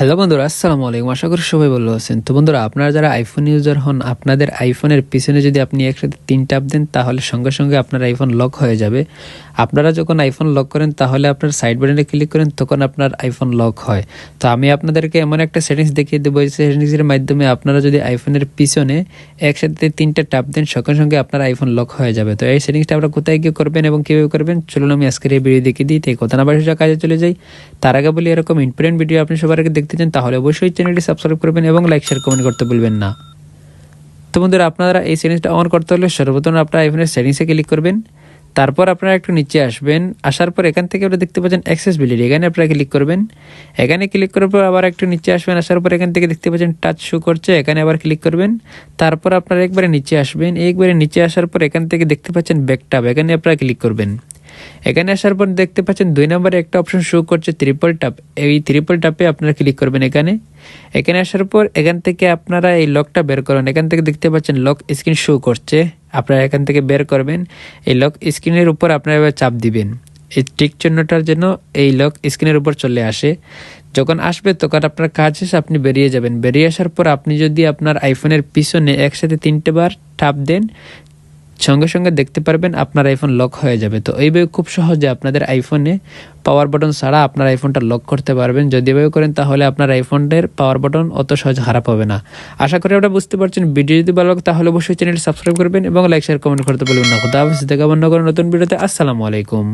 Hello বন্ধুরা, আসসালামু আলাইকুম। আশা করি সবাই ভালো আছেন। তো বন্ধুরা, আপনারা যারা আইফোন ইউজার হন, আপনাদের আইফোনের পিছনে যদি আপনি একসাথে তিন ট্যাপ দেন, তাহলে সঙ্গে সঙ্গে আপনার আইফোন লক হয়ে যাবে। আপনারা যখন আইফোন লক করেন, তাহলে আপনার সাইড বাটনে ক্লিক করেন, তখন আপনার আইফোন লক হয়। তো আমি আপনাদেরকে এমন একটা সেটিংস দেখিয়ে দেবো, এই সেটিংসের মাধ্যমে আপনারা যদি আইফোনের পিছনে একসাথে তিনটে ট্যাপ দেন, সঙ্গে সঙ্গে আপনার আইফোন লক হয়ে যাবে। তো এই সেটিংসটা আপনারা কোথায় গিয়ে করবেন এবং কীভাবে করবেন, চলুন আমি আজকের এই ভিডিও দেখিয়ে দিই। তাই কথা না বাসা কাজে চলে যাই। তার আগে বলি, এরকম ইম্পর্টেন্ট ভিডিও আপনি সবার আগে দেখতে চান, তাহলে অবশ্যই চ্যানেলটি সাবস্ক্রাইব করবেন এবং লাইক শেয়ার কমেন্ট করতে ভুলবেন না। তো বন্ধুরা, আপনারা এই সেটিংসটা অন করতে হলে সর্বপ্রথম আপনার আইফোনের সেটিংসে ক্লিক করবেন। তারপর আপনারা একটু নিচে আসবেন। আসার পর এখান থেকে আপনারা দেখতে পাচ্ছেন অ্যাক্সেসবিলিটি এখানে আপনারা ক্লিক করবেন। এখানে ক্লিক করার পর আবার একটু নিচে আসবেন। আসার পর এখান থেকে দেখতে পাচ্ছেন টাচ শো করছে, এখানে আবার ক্লিক করবেন। তারপর আপনারা একবারে নিচে আসবেন। একবারে নিচে আসার পর এখান থেকে দেখতে পাচ্ছেন ব্যাকটাপ এখানে আপনারা ক্লিক করবেন। এখানে আসার পর দেখতে পাচ্ছেন দুই নম্বরে একটা অপশন শো করছে ত্রিপল টাপ এই ত্রিপল টাপে আপনারা ক্লিক করবেন এখানে। এখানে আসার পর এখান থেকে আপনারা এই লকটা বের করেন। এখান থেকে দেখতে পাচ্ছেন লক স্ক্রিন শো করছে। আপনারা এখান থেকে বের করবেন। এই লক স্ক্রিনের উপর আপনারা এবার চাপ দিবেন। এই টিক চিহ্নটার জন্য এই লক স্ক্রিনের উপর চলে আসে। যখন আসবে তখন আপনার কাজ শেষে, আপনি বেরিয়ে যাবেন। বেরিয়ে আসার পর আপনি যদি আপনার আইফোনের পিছনে একসাথে তিনটে বার টাপ দেন সঙ্গে সঙ্গে দেখতে পারবেন আপনার আইফোন লক হয়ে যাবে। তো এইভাবে খুব সহজে আপনাদের আইফোনে পাওয়ার বাটন ছাড়া আপনার আইফোনটা লক করতে পারবেন। যদি এভাবে করেন তাহলে আপনার আইফোনের পাওয়ার বাটন অত সহজ হারা পাবে না। আশা করি আপনারা বুঝতে পারছেন ভিডিও যদি ভালো লাগে তাহলে অবশ্যই চ্যানেল সাবস্ক্রাইব করবেন এবং লাইক শেয়ার কমেন্ট করতে বলবেন না। খুদা হাফিজ, দেখা বন্ধ করেন নতুন ভিডিওতে আসসালামু আলাইকুম।